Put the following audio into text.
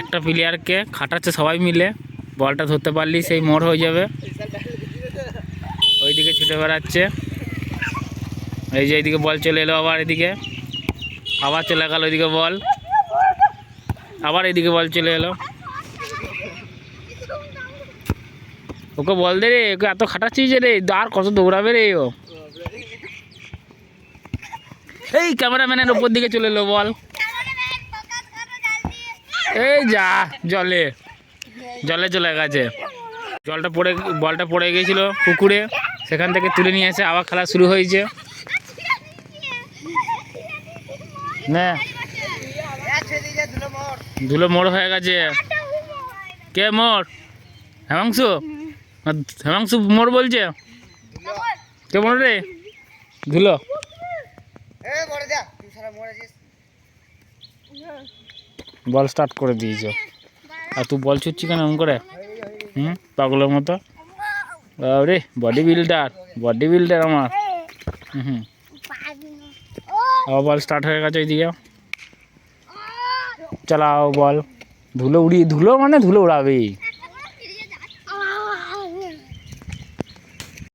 একটা প্লেয়ারকে খাটাচ্ছে সবাই মিলে। বলটা ধরতে পারলি সেই মোড় হয়ে যাবে। ওইদিকে ছুটে বেড়াচ্ছে। এই যে এইদিকে বল চলে এলো আবার এদিকে। আবার চলে গেল ওইদিকে বল। আবার এইদিকে বল চলে এলো। ওকে বল দে রে, ওকে এত খাটাচ্ছিস যে রে, আর কত দৌড়াবে রে ও। এই ক্যামেরাম্যানের উপর দিকে চলে এলো বল। এই যা, জলে। জলে চলে গেছে। জলটা পড়ে, বলটা পড়ে গিয়েছিল পুকুরে। সেখান থেকে তুলে নিয়ে এসে আবার খেলা শুরু হয়েছে। ধুলো মোড় হয়ে গেছে। কে মোড়? হেমাংশু? হেমাংশু মোড় বলছে? কে মোড় রে? ধুলো। বল স্টার্ট করে দিয়েছ। আর তুই বল ছুটছি কেন এমন করে? হুম? পাগলের মতো? রে বডি বিল্ডার বডি বিল্ডার আমার। হুম আবার বল স্টার্ট হয়ে গেছে ওইদিকে। চালাও বল। ধুলো উড়িয়ে, ধুলো মানে ধুলো উড়াবেই